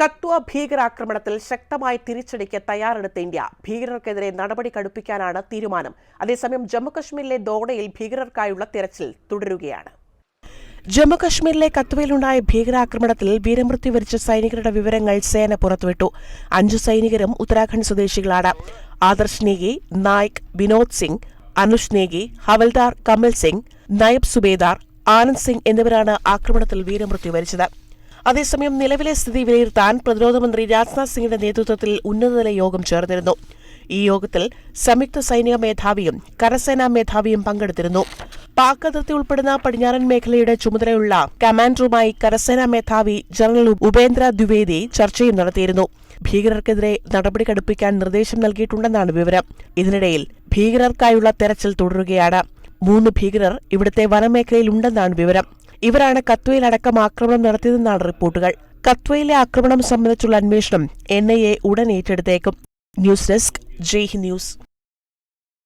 കത്വ ഭീകരാക്രമണത്തിൽ ശക്തമായ തിരിച്ചടിക്ക് തയ്യാറെടുത്ത ഇന്ത്യ. ഭീകരർക്കെതിരെ നടപടി കടുപ്പിക്കാനാണ് തീരുമാനം. അതേസമയം ജമ്മുകശ്മീരിലെ ദോഡയിൽ ഭീകരർക്കായുള്ള തിരച്ചിൽ തുടരുകയാണ്. ജമ്മുകശ്മീരിലെ കത്വയിലുണ്ടായ ഭീകരാക്രമണത്തിൽ വീരമൃത്യു വരിച്ച സൈനികരുടെ വിവരങ്ങൾ സേന പുറത്തുവിട്ടു. അഞ്ചു സൈനികരും ഉത്തരാഖണ്ഡ് സ്വദേശികളാണ്. ആദർശ് നേഗി നായിക് വിനോദ് സിംഗ് അനുഷ് നേഗി ഹവൽദാർ കമൽ സിംഗ് നയബ് സുബേദാർ ആനന്ദ് സിംഗ് എന്നിവരാണ് ആക്രമണത്തിൽ വീരമൃത്യു വരിച്ചത്. അതേസമയം നിലവിലെ സ്ഥിതി വിലയിരുത്താൻ പ്രതിരോധ മന്ത്രി രാജ്നാഥ് സിംഗിന്റെ നേതൃത്വത്തിൽ ഉന്നതതല യോഗം ചേർന്നിരുന്നു. ഈ യോഗത്തിൽ സംയുക്ത സൈനിക മേധാവിയും കരസേനാ മേധാവിയും പങ്കെടുത്തിരുന്നു. പാക് അതിർത്തി ഉൾപ്പെടുന്ന പടിഞ്ഞാറൻ മേഖലയുടെ ചുമതലയുള്ള കമാൻഡറുമായി കരസേനാ മേധാവി ജനറൽ ഉപേന്ദ്ര ദ്വിവേദി ചർച്ചയും നടത്തിയിരുന്നു. ഭീകരർക്കെതിരെ നടപടി കടുപ്പിക്കാൻ നിർദ്ദേശം നൽകിയിട്ടുണ്ടെന്നാണ് വിവരം. ഇതിനിടയിൽ ഭീകരർക്കായുള്ള തെരച്ചിൽ തുടരുകയാണ്. മൂന്ന് ഭീകരർ ഇവിടുത്തെ വനമേഖലയിലുണ്ടെന്നാണ് വിവരം. ഇവരാണ് കത്വയിലടക്കം ആക്രമണം നടത്തിയതെന്നാണ് റിപ്പോർട്ടുകൾ. കത്വയിലെ ആക്രമണം സംബന്ധിച്ചുള്ള അന്വേഷണം എൻ ഐ എ ഉടൻ ഏറ്റെടുത്തേക്കും. News desk Jai news.